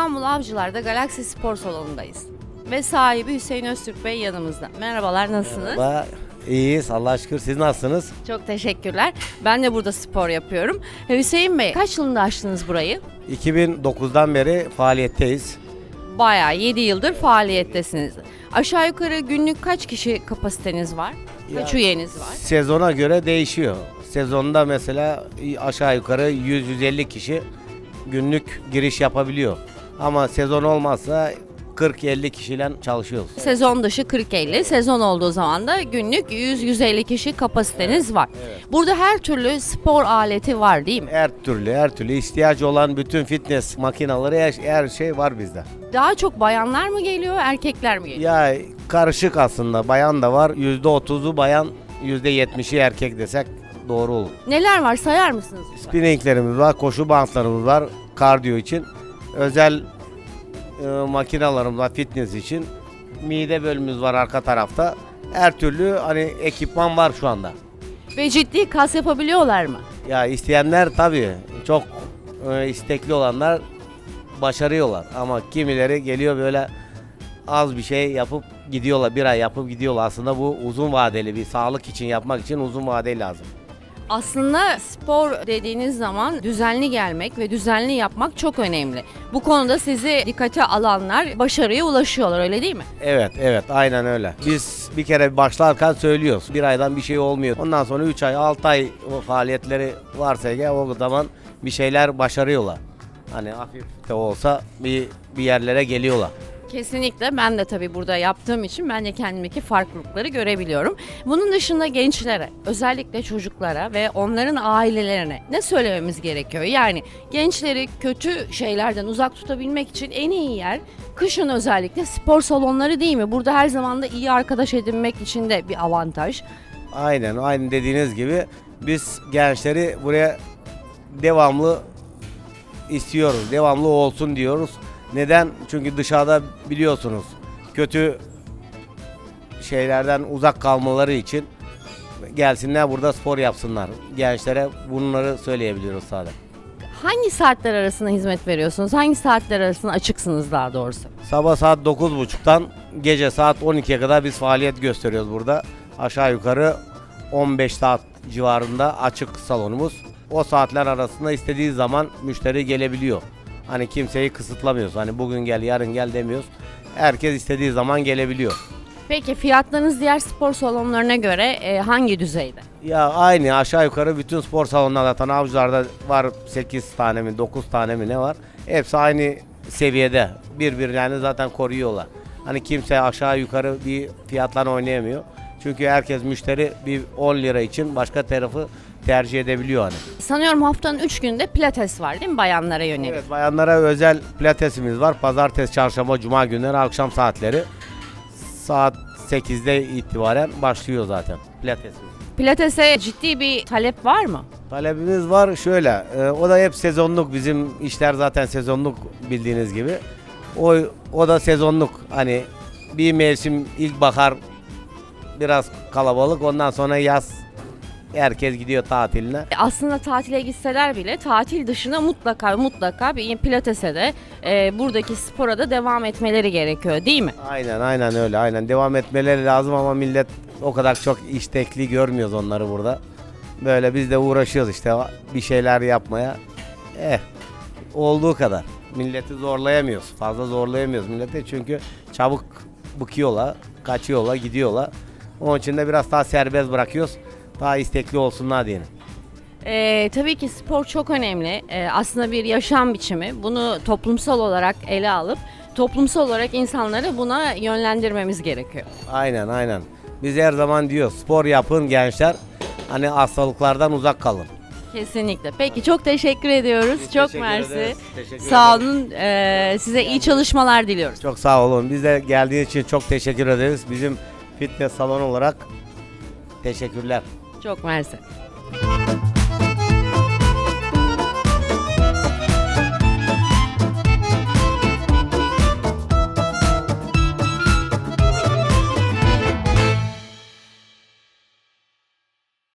Avcılar'da Galaxy Spor Salonu'ndayız. Ve sahibi Hüseyin Öztürk Bey yanımızda. Merhabalar, nasılsınız? Merhaba, iyiyiz Allah'a şükür. Siz nasılsınız? Çok teşekkürler. Ben de burada spor yapıyorum. E, Hüseyin Bey, kaç yılında açtınız burayı? 2009'dan beri faaliyetteyiz. Bayağı 7 yıldır faaliyettesiniz. Aşağı yukarı günlük kaç kişi kapasiteniz var? Kaç Ya- üyeniz var? Sezona göre değişiyor. Sezonda mesela aşağı yukarı 100-150 kişi günlük giriş yapabiliyor. Ama sezon olmazsa 40-50 kişiyle çalışıyoruz. Sezon dışı 40-50, sezon olduğu zaman da günlük 100-150 kişi kapasiteniz var. Burada her türlü spor aleti var değil mi? Her türlü, her türlü ihtiyacı olan bütün fitness makinaları her, her şey var bizde. Daha çok bayanlar mı geliyor, erkekler mi geliyor? Ya karışık aslında. Bayan da var. %30'u bayan, %70'i erkek desek doğru olur. Neler var sayar mısınız? lütfen? Spinninglerimiz var, koşu bantlarımız var kardiyo için. Özel e, makinalarımız var fitness için. Mide bölümümüz var arka tarafta. Her türlü hani ekipman var şu anda. Ve ciddi kas yapabiliyorlar mı? Ya isteyenler tabii çok e, istekli olanlar başarıyorlar ama kimileri geliyor böyle az bir şey yapıp gidiyorlar. Bir ay yapıp gidiyorlar. Aslında bu uzun vadeli bir sağlık için yapmak için uzun vadeli lazım. Aslında spor dediğiniz zaman düzenli gelmek ve düzenli yapmak çok önemli. Bu konuda sizi dikkate alanlar başarıya ulaşıyorlar öyle değil mi? Evet evet aynen öyle. Biz bir kere başlarken söylüyoruz. Bir aydan bir şey olmuyor. Ondan sonra 3 ay 6 ay o faaliyetleri varsa ya o zaman bir şeyler başarıyorlar. Hani hafif de olsa bir bir yerlere geliyorlar. Kesinlikle ben de tabii burada yaptığım için ben de kendimdeki farklılıkları görebiliyorum. Bunun dışında gençlere, özellikle çocuklara ve onların ailelerine ne söylememiz gerekiyor? Yani gençleri kötü şeylerden uzak tutabilmek için en iyi yer kışın özellikle spor salonları değil mi? Burada her zaman da iyi arkadaş edinmek için de bir avantaj. Aynen aynı dediğiniz gibi biz gençleri buraya devamlı istiyoruz. Devamlı olsun diyoruz. Neden? Çünkü dışarıda biliyorsunuz kötü şeylerden uzak kalmaları için gelsinler burada spor yapsınlar. Gençlere bunları söyleyebiliyoruz sadece. Hangi saatler arasında hizmet veriyorsunuz? Hangi saatler arasında açıksınız daha doğrusu? Sabah saat 9.30'dan gece saat 12'ye kadar biz faaliyet gösteriyoruz burada. Aşağı yukarı 15 saat civarında açık salonumuz. O saatler arasında istediği zaman müşteri gelebiliyor. Hani kimseyi kısıtlamıyoruz. Hani bugün gel yarın gel demiyoruz. Herkes istediği zaman gelebiliyor. Peki fiyatlarınız diğer spor salonlarına göre e, hangi düzeyde? Ya aynı aşağı yukarı bütün spor salonlarında zaten avcılarda var 8 tane mi 9 tane mi ne var. Hepsi aynı seviyede. Birbirlerini zaten koruyorlar. Hani kimse aşağı yukarı bir fiyatla oynayamıyor. Çünkü herkes müşteri bir 10 lira için başka tarafı tercih edebiliyor hani. Sanıyorum haftanın 3 günde pilates var değil mi bayanlara yönelik? Evet bayanlara özel pilatesimiz var. Pazartesi, çarşamba, cuma günleri akşam saatleri. Saat 8'de itibaren başlıyor zaten pilatesimiz. Pilatese ciddi bir talep var mı? Talebimiz var şöyle. e, o da hep sezonluk. Bizim işler zaten sezonluk bildiğiniz gibi. O o da sezonluk. Hani bir mevsim ilkbahar biraz kalabalık. Ondan sonra yaz herkes gidiyor tatiline. E, Aslında tatile gitseler bile tatil dışında mutlaka mutlaka bir pilatese de e, buradaki spora da devam etmeleri gerekiyor değil mi? Aynen aynen öyle. Aynen devam etmeleri lazım ama millet o kadar çok iştekli görmüyoruz onları burada. Böyle biz de uğraşıyoruz işte bir şeyler yapmaya. Eh olduğu kadar. Milleti zorlayamıyoruz. Fazla zorlayamıyoruz milleti çünkü çabuk bıkıyorlar, kaçıyorlar, gidiyorlar. Onun için de biraz daha serbest bırakıyoruz. Daha istekli olsunlar diyelim. E, tabii ki spor çok önemli. E, aslında bir yaşam biçimi. Bunu toplumsal olarak ele alıp toplumsal olarak insanları buna yönlendirmemiz gerekiyor. Aynen aynen. Biz her zaman diyoruz spor yapın gençler. Hani hastalıklardan uzak kalın. Kesinlikle. Peki çok teşekkür ediyoruz. Biz çok teşekkür mersi. ederiz. Teşekkür Sağ ederiz. olun. E, size iyi çalışmalar diliyoruz. Çok sağ olun. Biz de geldiğiniz için çok teşekkür ederiz. Bizim fitness salonu olarak teşekkürler. Çok mersi.